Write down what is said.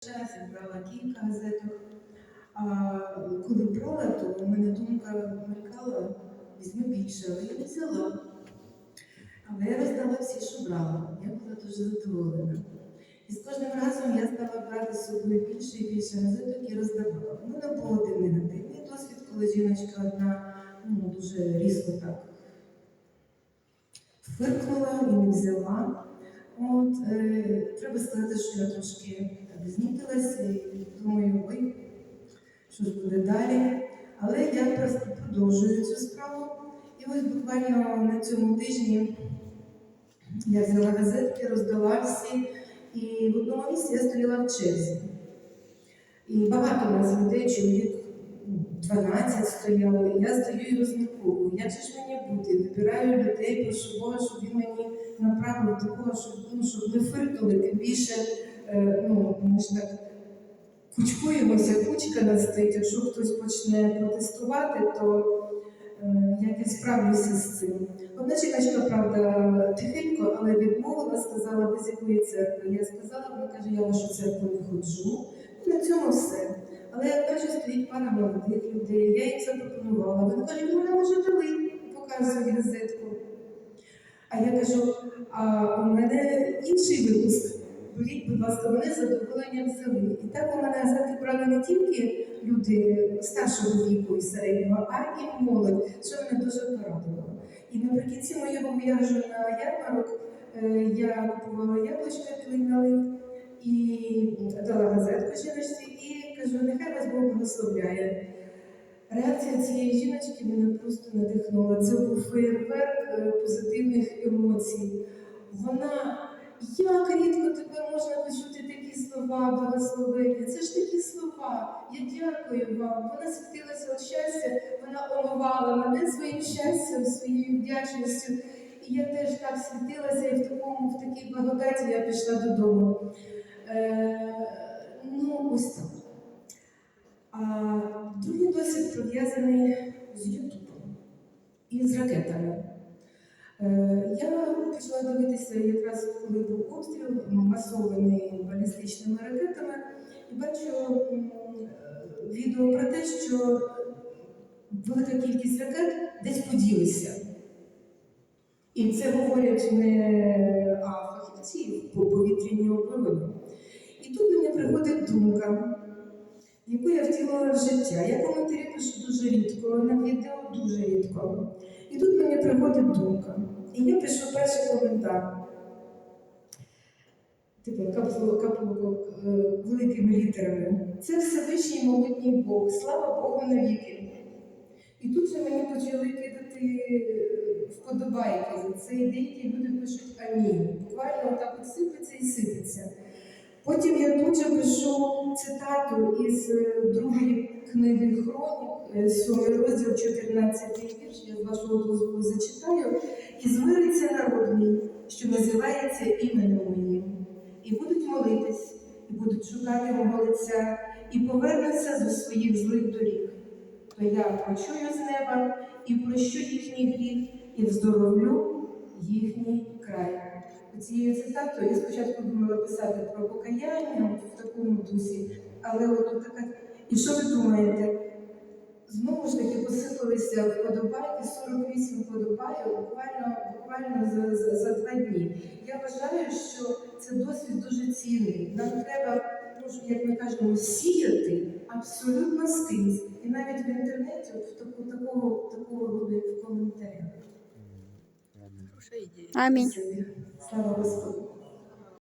час, брала кілька газеток. А коли брала, то у мене думка мелькала, візьми більше, але я не взяла. Але я роздала всі, що брала. Я була дуже задоволена. І з кожним разом я стала брати з собою більше і більше газеток і роздавала. У мене був один негативний досвід, коли жіночка одна ну, дуже різко так фиркнула і не взяла. От, е, треба сказати, що я трошки так знітилася і думаю, ой, що ж буде далі. Але я просто продовжую цю справу. І ось буквально на цьому тижні я взяла газетки, роздала всі, і в одному місці я стояла в черзі. І багато у нас людей, чоловік 12 стояло, і я стою і розмірковую. Як же ж мені бути? Вибираю людей, прошу Бога, щоб він мені направив до того, щоб, ну, щоб не фиркнули, тим більше, е, ну, ми ж так кучкуємося, кучка нас стоїть. Якщо хтось почне протестувати, то е, якось справлюся з цим. Одна жіночка, правда, тихенько, але відмовила, сказала, ви з якої церкви. Я сказала, вона каже, я вашу церкву не ходжу. І на цьому все. Але я бачу, стоїть пара молодих людей, я їм запропонувала. Вони кажуть, ну нам вже дали, і показують газетку. А я кажу, а у мене інший випуск. Беріть, будь ласка, мене задоволенням взяли. І так у мене газети брали не тільки люди старшого віку і середнього, а і молодь, що мене дуже порадувало. І наприкінці моєго в'яжу на ярмарок е, я купувала яблучка клинали і дала газетку жіночці і кажу, нехай вас Бог благословляє. Реакція цієї жіночки мене просто надихнула. Це був феєрверк е, позитивних емоцій. Вона, як рідко тебе можна почути такі слова, благословення. Це ж такі слова. Я дякую вам. Вона світилася від щастя, вона омивала мене своїм щастям, своєю вдячністю. І я теж так світилася, і в такому, в такій благодаті я пішла додому. Е, ну, ось. А другий досвід пов'язаний з Ютубом і з ракетами. Е, Я почала дивитися якраз, коли був обстріл, масований балістичними ракетами, і бачу е, відео про те, що велика кількість ракет десь поділися. І це говорять не а фахівці по повітряній обороні. І тут мені приходить думка, яку я втілила в життя. Я коментарі пишу дуже рідко, на відео дуже рідко. І тут мені приходить думка. І я пишу перший коментар. Типу, капло, капло, е, великими літерами. Це Всевишній могутній Бог, слава Богу навіки. І тут же мені почали кидати е, вподобайки за це, і деякі люди пишуть амінь. Буквально так от сипеться і сипеться. Потім я тут же пишу цитату із е, другої книги Хронік, е, сьомий розділ, 14 вірш, я з вашого дозволу зачитаю. І змириться народ мій, що називається іменем моїм, і будуть молитись, і будуть шукати мого лиця, і повернуться зі своїх злих доріг. То я почую з неба і прощу їхній гріх, і вздоровлю їхній край. Цією цитатою я спочатку думала писати про покаяння в такому дусі, але от така. І що ви думаєте? Знову ж таки посипалися вподобайки, 48 вподобайок буквально, буквально за, за, за два дні. Я вважаю, що це досвід дуже цінний. Нам треба, ну, як ми кажемо, сіяти абсолютно скрізь. І навіть в інтернеті от в таку, такого, такого роду в коментарях. Амінь. Слава Господу.